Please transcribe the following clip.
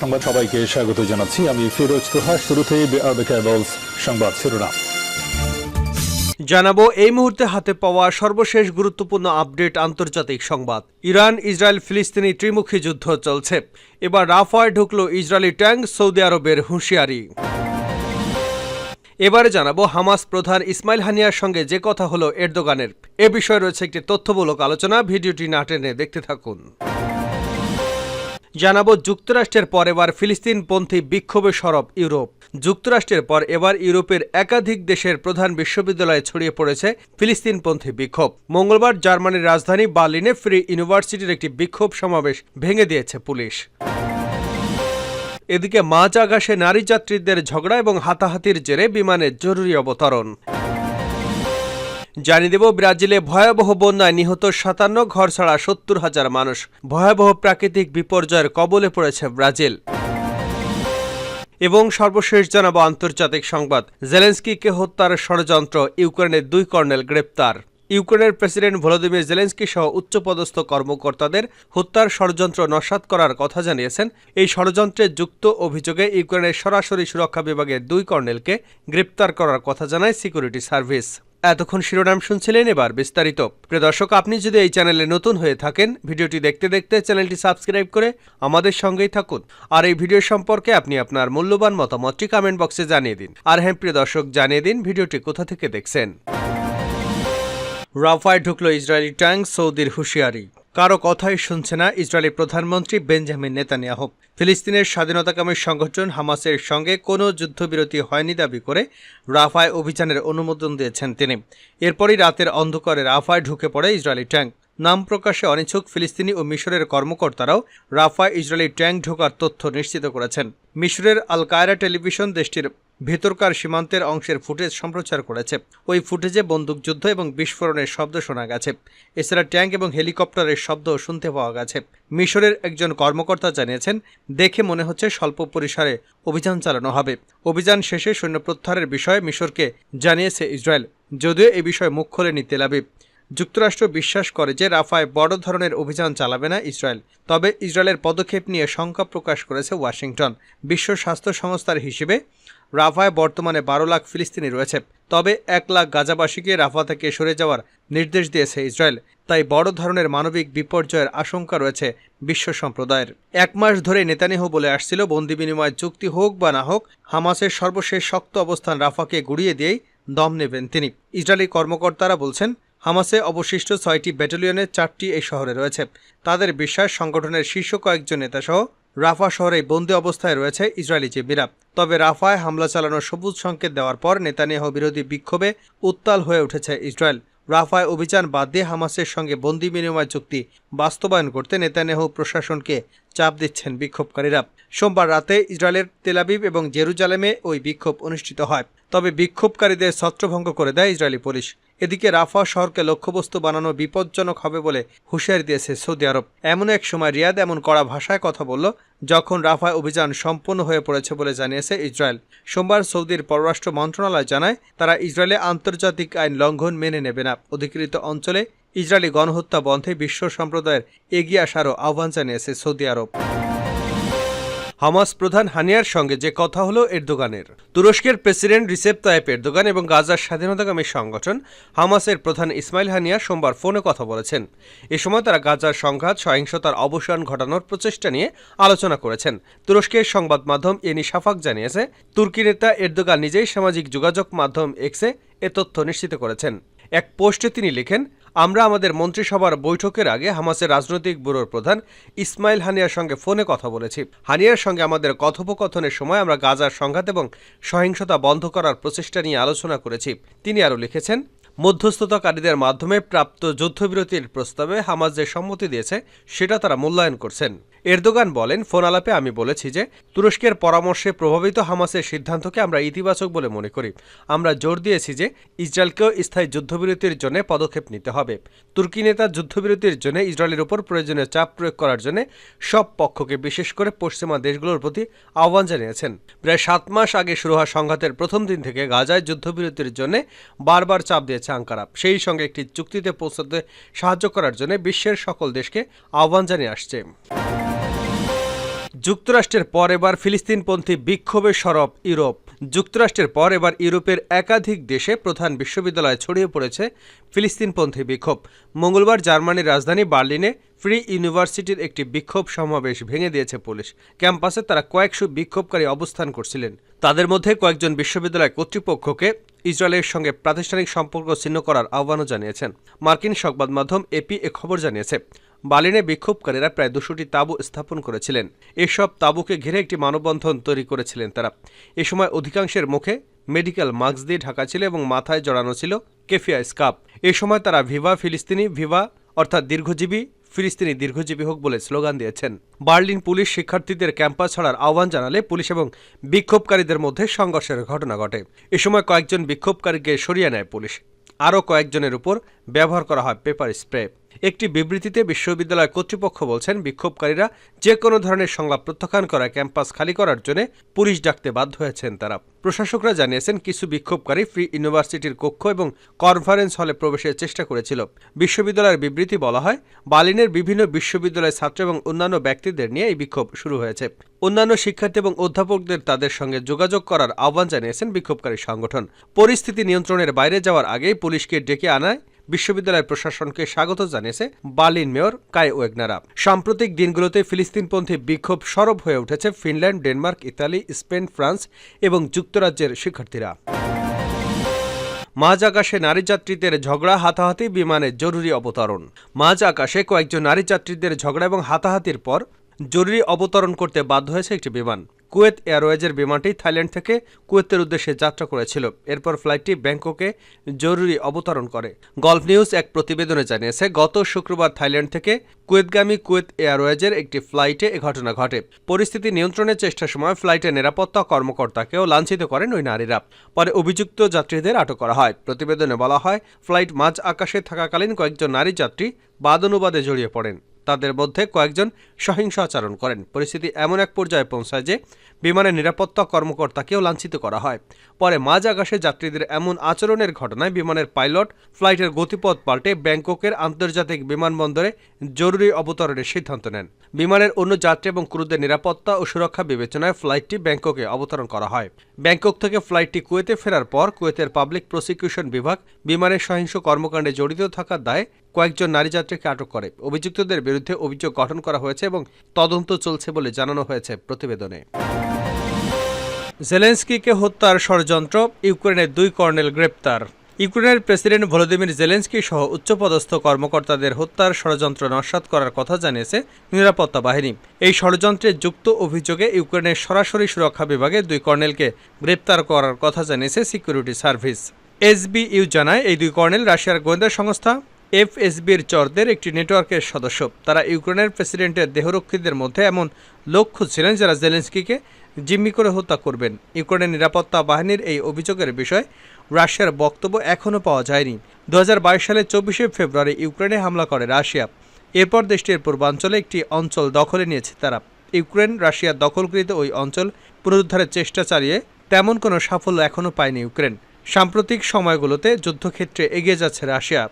সংবাদ সবাইকে স্বাগত জানাচ্ছি। আমি ফিরোজ তোহা শুরুতেই কেবলস সংবাদ শিরোনাম। জানাব, এই মুহূর্তে হাতে পাওয়া সর্বশেষ গুরুত্বপূর্ণ আপডেট আন্তর্জাতিক সংবাদ। ইরান, ইসরায়েল, ফিলিস্তিনি ত্রিমুখী যুদ্ধ চলছে। এবার রাফায় ঢুকল ইসরায়েলি ট্যাঙ্ক, সৌদি আরবের হুঁশিয়ারি। এবারে জানাব, হামাস প্রধান ইসমাইল হানিয়ার সঙ্গে যে কথা হলো এরদোগানের। এ বিষয়ে রয়েছে একটি তথ্যমূলক আলোচনা, ভিডিওটি না টেনে দেখতে থাকুন। জানাব যুক্তরাষ্ট্রের পর এবার ফিলিস্তিনপন্থী বিক্ষোভে সরব ইউরোপ। যুক্তরাষ্ট্রের পর এবার ইউরোপের একাধিক দেশের প্রধান বিশ্ববিদ্যালয়ে ছড়িয়ে পড়েছে ফিলিস্তিনপন্থী বিক্ষোভ। মঙ্গলবার জার্মানির রাজধানী বার্লিনে ফ্রি ইউনিভার্সিটির একটি বিক্ষোভ সমাবেশ ভেঙে দিয়েছে পুলিশ। এদিকে মাঝ আকাশে নারী যাত্রীদের ঝগড়া এবং হাতাহাতির জেরে বিমানের জরুরি অবতরণ। জানিয়ে দেব, ব্রাজিলে ভয়াবহ বন্যায় নিহত সাতান্ন ঘর ছাড়া সত্তর হাজার মানুষ। ভয়াবহ প্রাকৃতিক বিপর্যয়ের কবলে পড়েছে ব্রাজিল। এবং সর্বশেষ জানাব আন্তর্জাতিক সংবাদ। জেলেন্সকিকে হত্যার ষড়যন্ত্র, ইউক্রেনের দুই কর্নেল গ্রেপ্তার। ইউক্রেনের প্রেসিডেন্ট ভলোদিমির জেলেন্সকি সহ উচ্চপদস্থ কর্মকর্তাদের হত্যার ষড়যন্ত্র নস্যাৎ করার কথা জানিয়েছেন। এই ষড়যন্ত্রে যুক্ত অভিযোগে ইউক্রেনের সরাসরি সুরক্ষা বিভাগের দুই কর্নেলকে গ্রেপ্তার করার কথা জানায় সিকিউরিটি সার্ভিস। এতক্ষণ শিরোনাম শুনছিলেন এবার বিস্তারিত। প্রিয় দর্শক, আপনি যদি এই চ্যানেলে নতুন হয়ে থাকেন, ভিডিওটি দেখতে দেখতে চ্যানেলটি সাবস্ক্রাইব করে আমাদের সঙ্গেই থাকুন। আর এই ভিডিও সম্পর্কে আপনি আপনার মূল্যবান মতামতটি কমেন্ট বক্সে জানিয়ে দিন। আর হ্যাঁ প্রিয় দর্শক, জানিয়ে দিন ভিডিওটি কোথা থেকে দেখছেন। রাফায় ঢুকল ইসরায়েলি ট্যাঙ্ক সৌদির হুঁশিয়ারি। কারও কথাই শুনছে না ইসরায়েলি প্রধানমন্ত্রী বেঞ্জামিন নেতানিয়াহ। ফিলিস্তিনের স্বাধীনতাকামী সংগঠন হামাসের সঙ্গে কোনো যুদ্ধবিরতি হয়নি দাবি করে রাফায় অভিযানের অনুমোদন দিয়েছেন তিনি। এরপরই রাতের অন্ধকারে রাফায় ঢুকে পড়ে ইসরায়েলি ট্যাঙ্ক। নাম প্রকাশে অনিচ্ছুক ফিলিস্তিনি ও মিশরের কর্মকর্তারাও রাফায় ইসরায়েলি ট্যাঙ্ক ঢোকার তথ্য নিশ্চিত করেছেন। মিশরের আল কায়রা টেলিভিশন দেশটির ভেতরকার সীমান্তের অংশের ফুটেজ সম্প্রচার করেছে। ওই ফুটেজে বন্দুকযুদ্ধ এবং বিস্ফোরণের শব্দ শোনা গেছে। এছাড়া ট্যাঙ্ক এবং হেলিকপ্টারের শব্দ শুনতে পাওয়া গেছে। মিশরের একজন কর্মকর্তা জানিয়েছেন, দেখে মনে হচ্ছে স্বল্প পরিসরে অভিযান চালানো হবে। অভিযান শেষে সৈন্য প্রত্যাহারের বিষয়ে মিশরকে জানিয়েছে ইসরায়েল। যদিও এ বিষয়ে মুখ খোলেনি তেলাবিব যুক্তরাষ্ট্র বিশ্বাস করে যে রাফায় বড় ধরনের অভিযান চালাবে না ইসরায়েল, তবে ইসরায়েলের পদক্ষেপ নিয়ে শঙ্কা প্রকাশ করেছে ওয়াশিংটন। বিশ্ব স্বাস্থ্য সংস্থার হিসেবে রাফায় বর্তমানে বারো লাখ ফিলিস্তিনি রয়েছে, তবে এক লাখ গাজাবাসীকে রাফা থেকে সরে যাওয়ার নির্দেশ দিয়েছে ইসরায়েল। তাই বড় ধরনের মানবিক বিপর্যয়ের আশঙ্কা রয়েছে বিশ্ব সম্প্রদায়ের। এক মাস ধরে নেতানিয়াহু বলে আসছিল, বন্দি বিনিময় চুক্তি হোক বা না হোক, হামাসের সর্বশেষ শক্ত অবস্থান রাফাকে গুড়িয়ে দিয়েই দম নেবেন তিনি। ইসরায়েলি কর্মকর্তারা বলছেন হামাসে অবশিষ্ট ছয়টি ব্যাটালিয়নের চারটি এই শহরে রয়েছে। তাদের বিশ্বাস সংগঠনের শীর্ষ কয়েকজন নেতাসহ রাফা শহরে বন্দি অবস্থায় রয়েছে ইসরায়েলি জিম্মিরা তবে রাফায় হামলা চালানোর সবুজ সংকেত দেওয়ার পর নেতানিয়াহু বিরোধী বিক্ষোভে উত্তাল হয়ে উঠেছে ইসরায়েল। রাফায় অভিযান বাদ দিয়ে হামাসের সঙ্গে বন্দি বিনিময় চুক্তি বাস্তবায়ন করতে নেতানিয়াহু প্রশাসনকে চাপ দিচ্ছেন বিক্ষোভকারীরা। সোমবার রাতে ইসরায়েলের তেলাবিব এবং জেরুজালেমে ওই বিক্ষোভ অনুষ্ঠিত হয়। তবে বিক্ষোভকারীদের ছত্রভঙ্গ করে দেয় ইসরায়েলি পুলিশ। এদিকে রাফা শহরকে লক্ষ্যবস্তু বানানো বিপজ্জনক হবে বলে হুঁশিয়ারি দিয়েছে সৌদি আরব। এমন এক সময় রিয়াদ এমন কড়া ভাষায় কথা বলল, যখন রাফায় অভিযান সম্পূর্ণ হয়ে পড়েছে বলে জানিয়েছে ইসরায়েল। সোমবার সৌদির পররাষ্ট্র মন্ত্রণালয় জানায়, তারা ইসরায়েলে আন্তর্জাতিক আইন লঙ্ঘন মেনে নেবে না। অধিকৃত অঞ্চলে ইসরায়েলি গণহত্যা বন্ধে বিশ্ব সম্প্রদায়ের এগিয়ে আসারও আহ্বান জানিয়েছে সৌদি আরব। হামাস প্রধান হানিয়ার সঙ্গে যে কথা হলো এরদোগানের। তুরস্কের প্রেসিডেন্ট রিসেপ তায়েপ এরদোগান এবং গাজার স্বাধীনতাকামী সংগঠন হামাসের প্রধান ইসমাইল হানিয়া সোমবার ফোনে কথা বলেছেন। এ সময় তারা গাজার সংঘাত, সহিংসতার অবসান ঘটানোর প্রচেষ্টা নিয়ে আলোচনা করেছেন। তুরস্কের সংবাদ মাধ্যম এনি সাফাক জানিয়েছে, তুর্কি নেতা এরদোগান নিজেই সামাজিক যোগাযোগ মাধ্যম এক্সে এ তথ্য নিশ্চিত করেছেন। এক পোস্টে তিনি লিখেন আমরা আমাদের মন্ত্রিসভার বৈঠকের আগে হামাসের রাজনৈতিক ব্যুরোর প্রধান ইসমাইল হানিয়ার সঙ্গে ফোনে কথা বলেছি। হানিয়ার সঙ্গে আমাদের কথোপকথনের সময় আমরা গাজার সংঘাত এবং সহিংসতা বন্ধ করার প্রচেষ্টা নিয়ে আলোচনা করেছি। তিনি আরও লিখেছেন, মধ্যস্থতাকারীদের মাধ্যমে প্রাপ্ত যুদ্ধবিরতির প্রস্তাবে হামাস যে সম্মতি দিয়েছে, সেটা তারা মূল্যায়ন করছেন। এরদোগান বলেন, ফোন আলাপে আমি বলেছি যে, তুরস্কের পরামর্শে প্রভাবিত হামাসের সিদ্ধান্তকে আমরা ইতিবাচক বলে মনে করি। আমরা জোর দিয়েছি যে, ইসরায়েলকেও স্থায়ী যুদ্ধবিরতির জন্য পদক্ষেপ নিতে হবে। তুর্কি নেতা যুদ্ধবিরতির জন্য ইসরায়েলের উপর প্রয়োজনীয় চাপ প্রয়োগ করার জন্য সব পক্ষকে, বিশেষ করে পশ্চিমা দেশগুলোর প্রতি আহ্বান জানিয়েছেন। প্রায় সাত মাস আগে শুরু হওয়া সংঘাতের প্রথম দিন থেকে গাজায় যুদ্ধবিরতির জন্য বারবার চাপ দিয়েছে আঙ্কারা। সেই সঙ্গে একটি চুক্তিতে পৌঁছাতে সাহায্য করার জন্য বিশ্বের সকল দেশকে আহ্বান জানিয়ে আসছে। যুক্তরাষ্ট্রের পর এবার ফিলিস্তিনপন্থী বিক্ষোভে সরব ইউরোপ। যুক্তরাষ্ট্রের পর এবার ইউরোপের একাধিক দেশে প্রধান বিশ্ববিদ্যালয়ে ছড়িয়ে পড়েছে ফিলিস্তিনপন্থী বিক্ষোভ। মঙ্গলবার জার্মানির রাজধানী বার্লিনে ফ্রি ইউনিভার্সিটির একটি বিক্ষোভ সমাবেশ ভেঙে দিয়েছে পুলিশ। ক্যাম্পাসে তারা কয়েকশো বিক্ষোভকারী অবস্থান করছিলেন। তাদের মধ্যে কয়েকজন বিশ্ববিদ্যালয় কর্তৃপক্ষকে ইসরায়েলের সঙ্গে প্রাতিষ্ঠানিক সম্পর্ক ছিন্ন করার আহ্বানও জানিয়েছেন। মার্কিন সংবাদ মাধ্যম এপি এ খবর জানিয়েছে। বার্লিনে বিক্ষোভকারীরা প্রায় দুশোটি তাঁবু স্থাপন করেছিলেন। এসব তাঁবুকে ঘিরে একটি মানববন্ধন তৈরি করেছিলেন তারা। এ সময় অধিকাংশের মুখে মেডিকেল মাস্ক দিয়ে ঢাকা ছিল এবং মাথায় জড়ানো ছিল কেফিয়া স্কাপ এ সময় তারা ভিভা ফিলিস্তিনি, ভিভা অর্থাৎ দীর্ঘজীবী, ফিলিস্তিনি দীর্ঘজীবী হোক বলে স্লোগান দিয়েছেন। বার্লিন পুলিশ শিক্ষার্থীদের ক্যাম্পাস ছাড়ার আহ্বান জানালে পুলিশ এবং বিক্ষোভকারীদের মধ্যে সংঘর্ষের ঘটনা ঘটে। এ সময় কয়েকজন বিক্ষোভকারীকে সরিয়ে নেয় পুলিশ। আরও কয়েকজনের উপর ব্যবহার করা হয় পেপার স্প্রে। একটি বিবৃতিতে বিশ্ববিদ্যালয় কর্তৃপক্ষ বলছেন, বিক্ষোভকারীরা যে কোনো ধরনের সংলাপ প্রত্যাখ্যান করা ক্যাম্পাস খালি করার জন্য পুলিশ ডাকতে বাধ্য হয়েছেন তারা। প্রশাসকরা জানিয়েছেন, কিছু বিক্ষোভকারী ফ্রি ইউনিভার্সিটির কক্ষ এবং কনফারেন্স হলে প্রবেশের চেষ্টা করেছিল। বিশ্ববিদ্যালয়ের বিবৃতি বলা হয় বার্লিনের বিভিন্ন বিশ্ববিদ্যালয়ের ছাত্র এবং অন্যান্য ব্যক্তিদের নিয়ে এই বিক্ষোভ শুরু হয়েছে। অন্যান্য শিক্ষার্থী এবং অধ্যাপকদের তাদের সঙ্গে যোগাযোগ করার আহ্বান জানিয়েছেন বিক্ষোভকারী সংগঠন। পরিস্থিতি নিয়ন্ত্রণের বাইরে যাওয়ার আগেই পুলিশকে ডেকে আনায় বিশ্ববিদ্যালয় প্রশাসনকে স্বাগত জানিয়েছে বার্লিন মেয়র কাই ওয়েগনারা। সাম্প্রতিক দিনগুলোতে ফিলিস্তিনপন্থী বিক্ষোভ সরব হয়ে উঠেছে Finland, Denmark, Italy, Spain, France এবং যুক্তরাজ্যের শিক্ষার্থীরা। মাঝ আকাশে নারী যাত্রীদের ঝগড়া, হাতাহাতি বিমানে জরুরি অবতরণ। মাঝ আকাশে কয়েকজন নারী যাত্রীদের ঝগড়া এবং হাতাহাতির পর জরুরি অবতরণ করতে বাধ্য হয়েছে একটি বিমান। কুয়েত এয়ারওয়েজের বিমানটি থাইল্যান্ড থেকে কুয়েতের উদ্দেশ্যে যাত্রা করেছিল। এরপর ফ্লাইটটি ব্যাংককে জরুরি অবতরণ করে। গল্ফ নিউজ এক প্রতিবেদনে জানিয়েছে, গত শুক্রবার থাইল্যান্ড থেকে কুয়েতগামী কুয়েত এয়ারওয়েজের একটি ফ্লাইটে এ ঘটনা ঘটে। পরিস্থিতি নিয়ন্ত্রণের চেষ্টার সময় ফ্লাইটের নিরাপত্তা কর্মকর্তাকেও লাঞ্ছিত করেন ওই নারীরা। পরে অভিযুক্ত যাত্রীদের আটক করা হয়। প্রতিবেদনে বলা হয়, ফ্লাইট মাঝ আকাশে থাকাকালীন কয়েকজন নারী যাত্রী বাদানুবাদে জড়িয়ে পড়েন। তাদের মধ্যে কয়েকজন সহিংস আচরণ করেন। পরিস্থিতি এমন এক পর্যায়ে পৌঁছায় যে বিমানের নিরাপত্তা কর্মকর্তাকেও লাঞ্ছিত করা হয়। পরে মাঝ আকাশে যাত্রীদের এমন আচরণের ঘটনায় বিমানের পাইলট ফ্লাইটের গতিপথ পাল্টে ব্যাংককের আন্তর্জাতিক বিমানবন্দরে জরুরি অবতরণের সিদ্ধান্ত নেন। বিমানের অন্য যাত্রী এবং ক্রুদের নিরাপত্তা ও সুরক্ষা বিবেচনায় ফ্লাইটটি ব্যাংককে অবতরণ করা হয়। ব্যাংকক থেকে ফ্লাইটটি কুয়েতে ফেরার পর কুয়েতের পাবলিক প্রসিকিউশন বিভাগ বিমানের সহিংস কর্মকাণ্ডে জড়িত থাকার দায়ে কয়েকজন নারী যাত্রীকে আটক করে। অভিযুক্তদের বিরুদ্ধে অভিযোগ গঠন করা হয়েছে এবং তদন্ত চলছে বলে জানানো হয়েছে প্রতিবেদনে। জেলেন্সকিকে হত্যার ষড়যন্ত্র, ইউক্রেনের দুই কর্নেল গ্রেপ্তার। ইউক্রেনের প্রেসিডেন্ট ভলোদিমির জেলেন্সকি সহ উচ্চপদস্থ কর্মকর্তাদের হত্যার ষড়যন্ত্র নস্যাৎ করার কথা জানিয়েছে নিরাপত্তা বাহিনী। এই ষড়যন্ত্রে যুক্ত অভিযোগে ইউক্রেনের সরাসরি সুরক্ষা বিভাগে দুই কর্নেলকে গ্রেপ্তার করার কথা জানিয়েছে সিকিউরিটি সার্ভিস। এসবিইউ জানায়, এই দুই কর্নেল রাশিয়ার গোয়েন্দা সংস্থা এফএসবির চরদের একটি নেটওয়ার্কের সদস্য। তারা ইউক্রেনের প্রেসিডেন্টের দেহরক্ষীদের মধ্যে এমন লোক খুঁজছিলেন যারা জেলেন্সকিকে জিম্মি করে হত্যা করবেন। ইউক্রেনের নিরাপত্তা বাহিনীর এই অভিযোগের বিষয়ে রাশিয়ার বক্তব্য এখনও পাওয়া যায়নি। দু সালের চব্বিশে ফেব্রুয়ারি ইউক্রেনে হামলা করে রাশিয়া। এরপর দেশটির পূর্বাঞ্চলে একটি অঞ্চল দখলে নিয়েছে তারা। ইউক্রেন রাশিয়ার দখলকৃত ওই অঞ্চল পুনরুদ্ধারের চেষ্টা চালিয়ে তেমন কোনো সাফল্য এখনও পায়নি ইউক্রেন। সাম্প্রতিক সময়গুলোতে যুদ্ধক্ষেত্রে এগিয়ে যাচ্ছে রাশিয়া।